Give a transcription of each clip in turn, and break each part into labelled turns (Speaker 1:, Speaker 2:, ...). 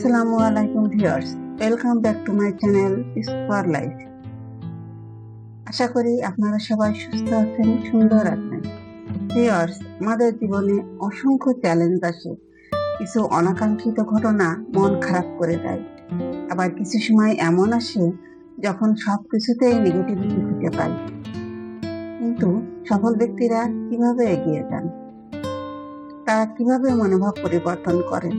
Speaker 1: আসসালামু আলাইকুম viewers, welcome back to my channel square life. আশা করি আপনারা সবাই সুস্থ আছেন, সুন্দর আছেন। ভিউয়ার্স, আমাদের জীবনে অসংখ্য চ্যালেঞ্জ আসে। কিছু অনাকাঙ্ক্ষিত ঘটনা মন খারাপ করে দেয়। আবার কিছু সময় এমন আসে যখন সব কিছুতেই নেগেটিভিটি খুঁজে পাই। কিন্তু সফল ব্যক্তিরা কীভাবে এগিয়ে যান? তারা কীভাবে মনোভাব পরিবর্তন করেন?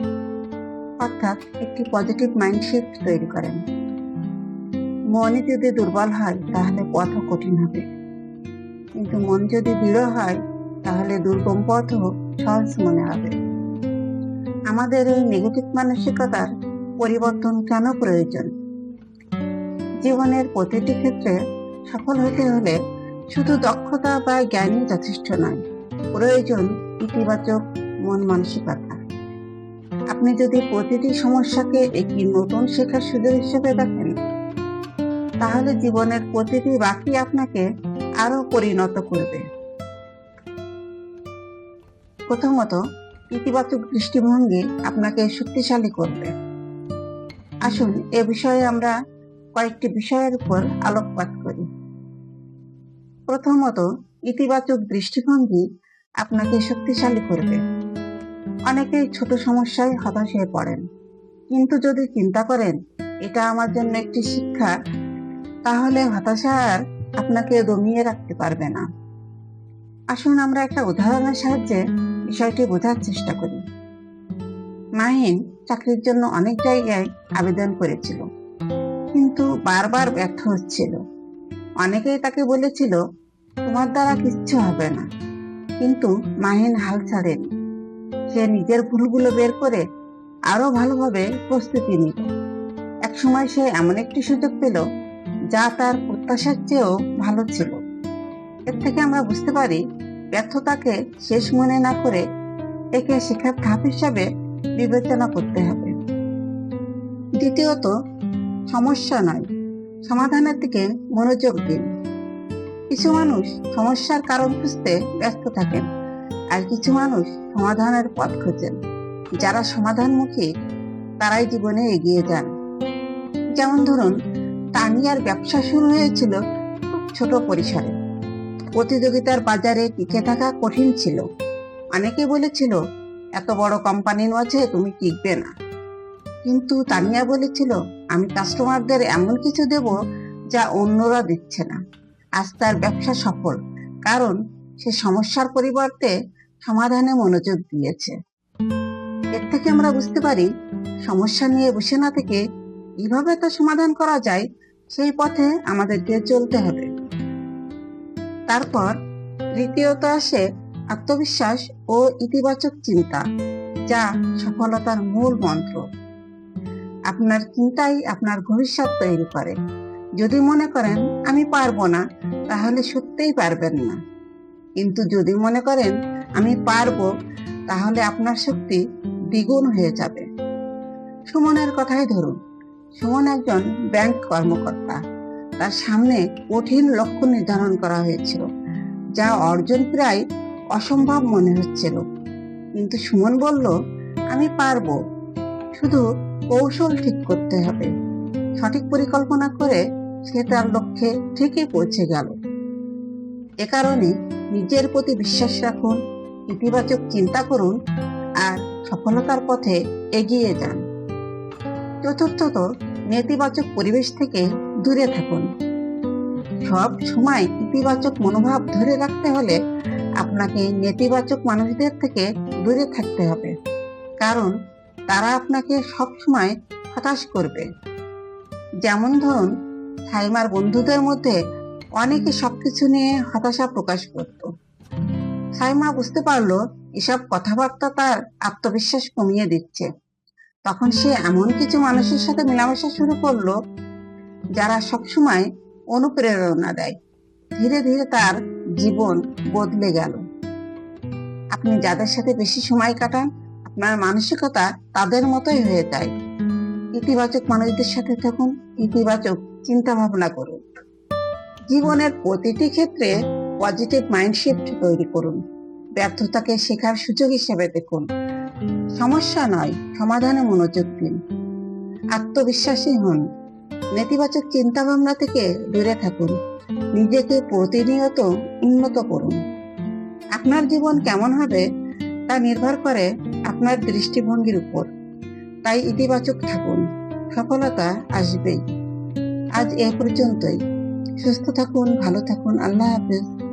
Speaker 1: অর্থাৎ একটি পজিটিভ মাইন্ডসেট তৈরি করেন। মনে যদি দুর্বল হয়, তাহলে পথও কঠিন হবে। কিন্তু মন যদি দৃঢ় হয়, তাহলে দুর্গম পথও সহজ মনে হবে। আমাদের এই নেগেটিভ মানসিকতার পরিবর্তন কেন প্রয়োজন? জীবনের প্রতিটি ক্ষেত্রে সফল হতে হলে শুধু দক্ষতা বা জ্ঞানই যথেষ্ট নয়। প্রয়োজন ইতিবাচক মন মানসিকতা। আপনি যদি প্রতিটি সমস্যাকে একটি নতুন শেখার সুযোগ হিসেবে দেখেন, তাহলে জীবনের প্রতিটি বাকি আপনাকে আরও পরিণত করবে। প্রথমত, ইতিবাচক দৃষ্টিভঙ্গি আপনাকে শক্তিশালী করবে। আসুন এ বিষয়ে আমরা কয়েকটি বিষয়ের উপর আলোকপাত করি। প্রথমত, ইতিবাচক দৃষ্টিভঙ্গি আপনাকে শক্তিশালী করবে। অনেকেই ছোট সমস্যায় হতাশ হয়ে পড়েন। কিন্তু যদি চিন্তা করেন, এটা আমার জন্য একটি শিক্ষা, তাহলে হতাশা আর আপনাকে দমিয়ে রাখতে পারবে না। আসুন আমরা একটা উদাহরণের সাহায্যে বিষয়টি বোঝার চেষ্টা করি। মাহিন চাকরির জন্য অনেক জায়গায় আবেদন করেছিল, কিন্তু বারবার ব্যর্থ হচ্ছিল। অনেকেই তাকে বলেছিল, তোমার দ্বারা কিচ্ছু হবে না। কিন্তু মাহিন হাল ছাড়েনি। সে নিজের ভুলগুলো বের করে আরও ভালোভাবে প্রস্তুতি নিল। এক সময় সে এমন একটি সুযোগ পেল যা তার প্রত্যাশার চেয়েও ভালো ছিল। এর থেকে আমরা বুঝতে পারি ব্যর্থতাকে শেষ মনে না করে একে শেখার ধাপ হিসাবে বিবেচনা করতে হবে। দ্বিতীয়ত, সমস্যা নয়, সমাধানের দিকে মনোযোগ দিন। কিছু মানুষ সমস্যার কারণ খুঁজতে ব্যস্ত থাকেন। আর কিছু মানুষ সমাধানের পথ খোঁজেন। যারা সমাধানমুখী, তারাই জীবনে এগিয়ে যান। যেমন ধরুন, তানিয়ার ব্যবসা শুরু হয়েছিল খুব ছোট পরিসরে। প্রতিযোগিতার বাজারে টিকে থাকা কঠিন ছিল। অনেকে বলেছিল, এত বড় কোম্পানির মাঝে তুমি টিকবে না। কিন্তু তানিয়া বলেছিল, আমি কাস্টমারদের এমন কিছু দেব যা অন্যরা দিচ্ছে না। আজ তার ব্যবসা সফল, কারণ সে সমস্যার পরিবর্তে সমাধানে মনোযোগ দিয়েছে। এর থেকে আমরা বুঝতে পারি, সমস্যা নিয়ে বসে না থেকে কীভাবে তা সমাধান করা যায়, সেই পথে আমাদেরকে চলতে হবে। তারপর তৃতীয়ত আসে আত্মবিশ্বাস ও ইতিবাচক চিন্তা, যা সফলতার মূল মন্ত্র। আপনার চিন্তাই আপনার ভবিষ্যৎ তৈরি করে। যদি মনে করেন, আমি পারব না, তাহলে সত্যিই পারবেন না। কিন্তু যদি মনে করেন আমি পারব, তাহলে আপনার শক্তি দ্বিগুণ হয়ে যাবে। সুমনের কথাই ধরুন। সুমন একজন ব্যাংক কর্মকর্তা। তার সামনে কঠিন লক্ষ্য নির্ধারণ করা হয়েছিল, যা অর্জন প্রায় অসম্ভব মনে হচ্ছিল। কিন্তু সুমন বলল, আমি পারব। শুধু কৌশল ঠিক করতে হবে। সঠিক পরিকল্পনা করে সে তার লক্ষ্যে ঠিকই পৌঁছে গেল। এ কারণে নিজের প্রতি বিশ্বাস রাখুন ইতিবাচক চিন্তা করুন আর সফলতার পথে এগিয়ে যান। চতুর্থত, নেতিবাচক পরিবেশ থেকে দূরে থাকুন। সব সময় ইতিবাচক মনোভাব ধরে রাখতে হলে আপনাকে নেতিবাচক মানুষদের থেকে দূরে থাকতে হবে। কারণ তারা আপনাকে সব সময় হতাশ করবে। যেমন ধরুন, সাইমার বন্ধুদের মধ্যে অনেকে সবকিছু নিয়ে হতাশা প্রকাশ করত। সাইমা বুঝতে পারল এসব কথাবার্তা তার আত্মবিশ্বাস কমিয়ে দিচ্ছে। তখন সে এমন কিছু মানুষের সাথে মেলামেশা শুরু করল, যারা সবসময় অনুপ্রেরণা দেয়। ধীরে ধীরে তার জীবন বদলে গেল। আপনি যাদের সাথে বেশি সময় কাটান, আপনার মানসিকতা তাদের মতোই হয়ে যায়। ইতিবাচক মানুষদের সাথে থাকুন, ইতিবাচক চিন্তা ভাবনা করুন। জীবনের প্রতিটি ক্ষেত্রে পজিটিভ মাইন্ডসেট তৈরি করুন। ব্যর্থতাকে শেখার সুযোগ হিসেবে দেখুন। সমস্যা নয়, সমাধানে মনোযোগ দিন। আত্মবিশ্বাসী হন। নেতিবাচক চিন্তাভাবনা থেকে দূরে থাকুন। নিজেকে প্রতিনিয়ত উন্নত করুন। আপনার জীবন কেমন হবে তা নির্ভর করে আপনার দৃষ্টিভঙ্গির উপর। তাই ইতিবাচক থাকুন। সফলতা আসবেই। আজ এ পর্যন্তই। সুস্থ থাকুন, ভালো থাকুন। আল্লাহ হাফেজ।